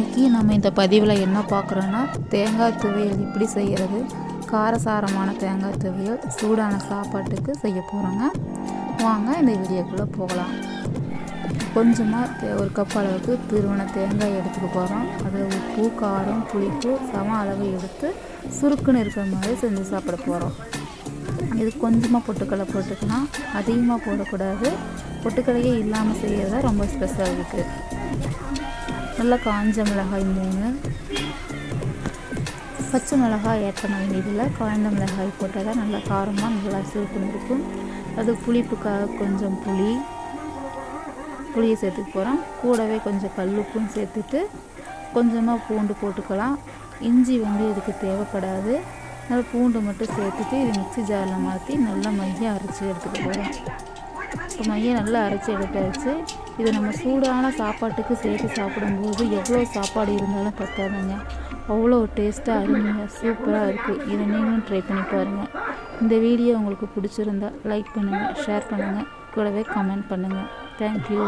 இன்றைக்கி நம்ம இந்த பதிவில் என்ன பார்க்குறோன்னா தேங்காய் துவையல் எப்படி செய்கிறது காரசாரமான தேங்காய் துவையல் சூடான சாப்பாட்டுக்கு செய்ய போகிறோங்க வாங்க இந்த வீடியோக்குள்ளே போகலாம். கொஞ்சமாக ஒரு கப் அளவுக்கு திருவன தேங்காய் எடுத்துக்க போகிறோம் அதில் உப்பு காரம் புளிப்பு சம அளவு எடுத்து சுருக்குன்னு இருக்கிற மாதிரி செஞ்சு சாப்பிட போகிறோம் இது கொஞ்சமாக பொட்டுக்கடலை போட்டுக்கலாம் அதிகமாக போடக்கூடாது. பொட்டுக்கடலையே இல்லாமல் செய்கிறது ரொம்ப ஸ்பெஷல் இருக்குது நல்லா காஞ்ச மிளகாய் மூணு. பச்சை மிளகாய் ஏற்ற பண்ண வேண்டியதில்லை காய்ந்த மிளகாய் போட்டால் தான் நல்லா காரமாக நல்லா சுருக்குன்னு இருக்கும். அது புளிப்புக்காக கொஞ்சம் புளி. புளியை சேர்த்துக்க போகிறோம். கூடவே கொஞ்சம் கல்லுப்பும் சேர்த்துட்டு கொஞ்சமாக பூண்டு போட்டுக்கலாம். இஞ்சி வந்து இதுக்கு தேவைப்படாது. நல்லா பூண்டு மட்டும் சேர்த்துட்டு இது மிக்ஸி ஜாரில் மாற்றி நல்லா மையம் அரைச்சி எடுத்துக்க போகிறோம். இப்போ மையம் நல்லா அரைச்சி எடுத்தாச்சு. இதை நம்ம சூடான சாப்பாட்டுக்கு சேர்த்து சாப்பிடும்போது எவ்வளோ சாப்பாடு இருந்தாலும் பத்தாதுங்க. அவ்வளோ டேஸ்ட்டாக அருமையாக சூப்பராக இருக்குது இதை நீங்களும் ட்ரை பண்ணி பாருங்கள் இந்த வீடியோ உங்களுக்கு பிடிச்சிருந்தா லைக் பண்ணுங்கள் ஷேர் பண்ணுங்கள் கூடவே கமெண்ட் பண்ணுங்கள் தேங்க்யூ